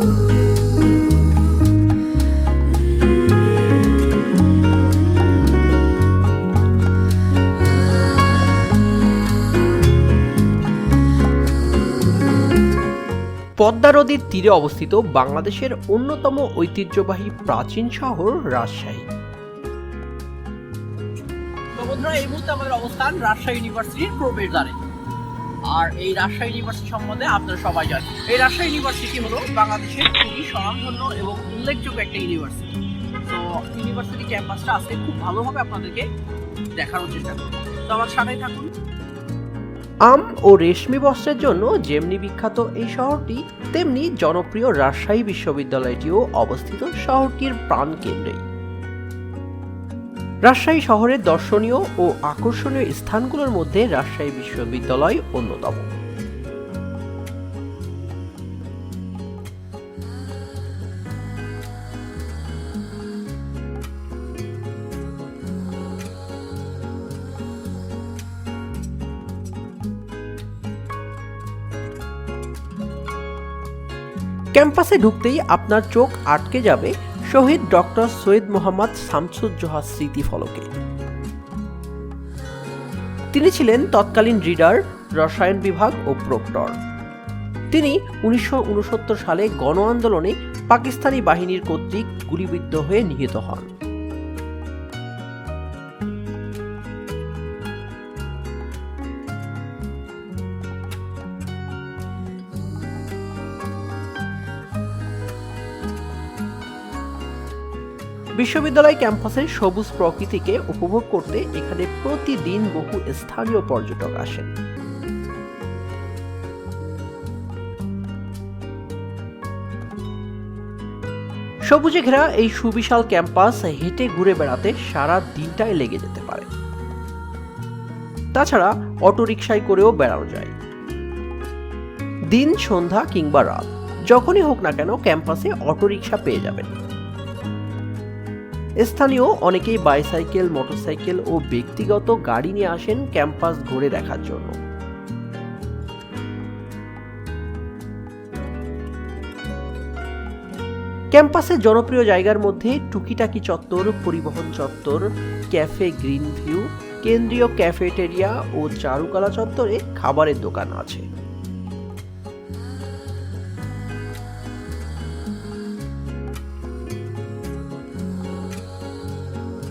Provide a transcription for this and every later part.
পদ্মা নদীর তীরে অবস্থিত বাংলাদেশের অন্যতম ঐতিহ্যবাহী প্রাচীন শহর রাজশাহী। বন্ধুরা, এই মুহূর্তে আমাদের অবস্থান রাজশাহী ইউনিভার্সিটির প্রবেশদ্বারে আর এই রাজশাহী ইউনিভার্সিটি সম্বন্ধে আপনারা সবাই জানেন। এই রাজশাহী ইউনিভার্সিটি হলো বাংলাদেশের খুবই স্বনামধন্য এবং উল্লেখযোগ্য একটা ইউনিভার্সিটি তো ইউনিভার্সিটি ক্যাম্পাসটা আজকে খুব ভালোভাবে আপনাদেরকে দেখানোর চেষ্টা করব। তো আমার সাথেই থাকুন। আম ও রেশমি বস্ত্রের জন্য যেমনি বিখ্যাত এই শহরটি, তেমনি জনপ্রিয় রাজশাহী বিশ্ববিদ্যালয়টিও অবস্থিত শহরটির প্রাণকেন্দ্রেই। রাজশাহী শহরের দর্শনীয় ও আকর্ষণীয় স্থানগুলোর মধ্যে রাজশাহী বিশ্ববিদ্যালয় অন্যতম। ক্যাম্পাসে ঢুকতেই আপনার চোখ আটকে যাবে শহীদ ডক্টর সৈয়দ মোহাম্মদ শামসুজ্জোহা স্মৃতি ফলকে। তিনি ছিলেন তৎকালীন রিডার, রসায়ন বিভাগ ও প্রক্টর। তিনি উনিশশো উনসত্তর সালে গণ আন্দোলনে পাকিস্তানি বাহিনীর কর্তৃক গুলিবিদ্ধ হয়ে নিহত হন। বিশ্ববিদ্যালয় ক্যাম্পাসের সবুজ প্রকৃতিকে উপভোগ করতে এখানে প্রতিদিন বহু স্থানীয় পর্যটক আসেন। সবুজে ঘেরা এই সুবিশাল ক্যাম্পাস হেঁটে ঘুরে বেড়াতে সারা দিনটাই লেগে যেতে পারে। তাছাড়া অটোরিকশায় করেও বেড়ানো যায়। দিন, সন্ধ্যা কিংবা রাত, যখনই হোক না কেন ক্যাম্পাসে অটোরিকশা পেয়ে যাবেন। স্থানীয় অনেকেই বাইসাইকেল, মোটরসাইকেল ও ব্যক্তিগত গাড়ি নিয়ে আসেন ক্যাম্পাস ঘুরে দেখার জন্য। ক্যাম্পাসের জনপ্রিয় জায়গার মধ্যে টুকিটাকি চত্বর, পরিবহন চত্বর, ক্যাফে গ্রিন ভিউ কেন্দ্রীয় ক্যাফেটেরিয়া ও চারুকলা চত্বরে খাবারের দোকান আছে।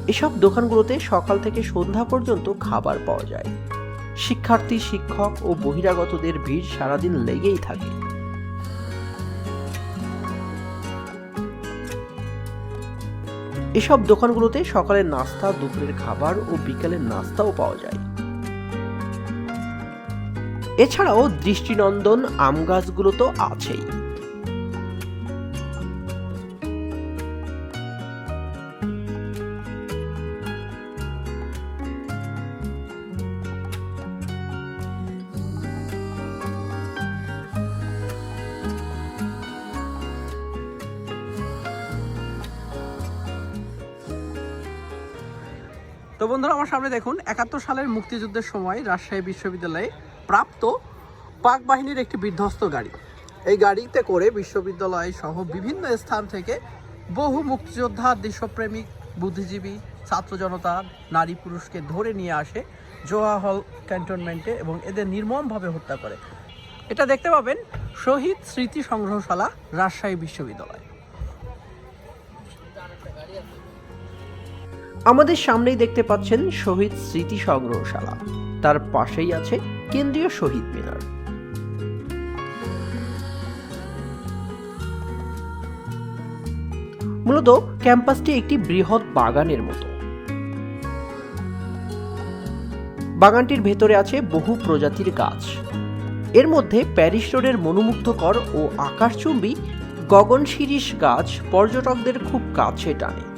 এসব দোকানগুলোতে সকাল থেকে সন্ধ্যা পর্যন্ত খাবার পাওয়া যায়। শিক্ষার্থী, শিক্ষক ও বহিরাগতদের ভিড় সারাদিন লেগেই থাকে। এসব দোকানগুলোতে সকালের নাস্তা, দুপুরের খাবার ও বিকালের নাস্তাও পাওয়া যায়। এছাড়াও দৃষ্টিনন্দন আম গাছগুলো তো আছেই। তো বন্ধুরা, আমার সামনে দেখুন, একাত্তর সালের মুক্তিযুদ্ধের সময় রাজশাহী বিশ্ববিদ্যালয়ে প্রাপ্ত পাক বাহিনীর একটি বিধ্বস্ত গাড়ি। এই গাড়িতে করে বিশ্ববিদ্যালয় সহ বিভিন্ন স্থান থেকে বহু মুক্তিযোদ্ধা, দেশপ্রেমিক, বুদ্ধিজীবী, ছাত্র জনতা, নারী পুরুষকে ধরে নিয়ে আসে জোহা হল ক্যান্টনমেন্টে এবং এদের নির্মমভাবে হত্যা করে। এটা দেখতে পাবেন শহীদ স্মৃতি সংগ্রহশালা রাজশাহী বিশ্ববিদ্যালয়। আমাদের সামনেই দেখতে পাচ্ছেন শহীদ স্মৃতি সংগ্রহশালা। তার পাশেই আছে কেন্দ্রীয় শহীদ মিনার। মূলত ক্যাম্পাসটি একটি বৃহৎ বাগানের মতো। বাগানটির ভেতরে আছে বহু প্রজাতির গাছ। এর মধ্যে প্যারিস রোডের মনোমুগ্ধকর ও আকাশচুম্বী গগন শিরিষ গাছ পর্যটকদের খুব কাছে টানে।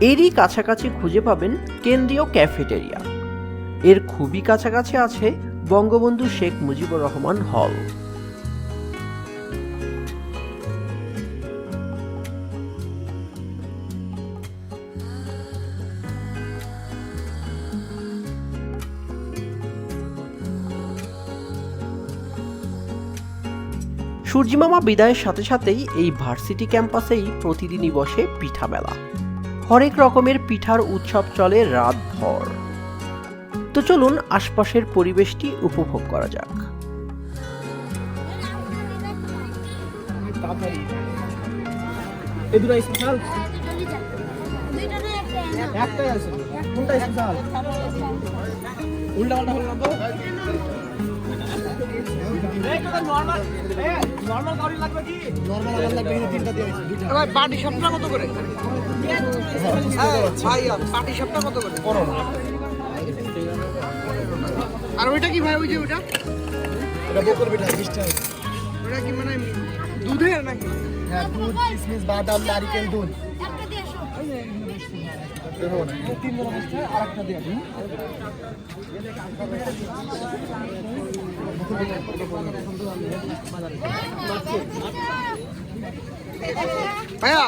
এরই কাছাকাছি খুঁজে পাবেন কেন্দ্রীয় ক্যাফেটেরিয়া। এর খুবই কাছাকাছি আছে বঙ্গবন্ধু শেখ মুজিবুর রহমান হল। সূর্যিমামা বিদায়ের সাথে সাথেই এই ভার্সিটি ক্যাম্পাসেই প্রতিদিনই বসে পিঠা মেলা হরেক রকমের পিঠার উৎসব চলে রাতভর। তো চলুন আশপাশের পরিবেশটি উপভোগ করা যাক। উল্টা পাল্টা হলো না তো ভাই পাটি সাপটা কত করে? ভাই পাটি সাপটা কত করে? আর ওইটা কি ভাই ওই যে ওইটা? ওটা কি মানে দুধের নাকি? হ্যাঁ দুধ কিশমিশ বাদাম নারিকেল দুধ। ভাইয়া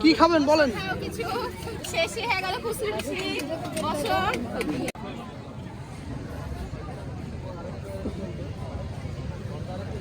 কি খাবেন বলেন?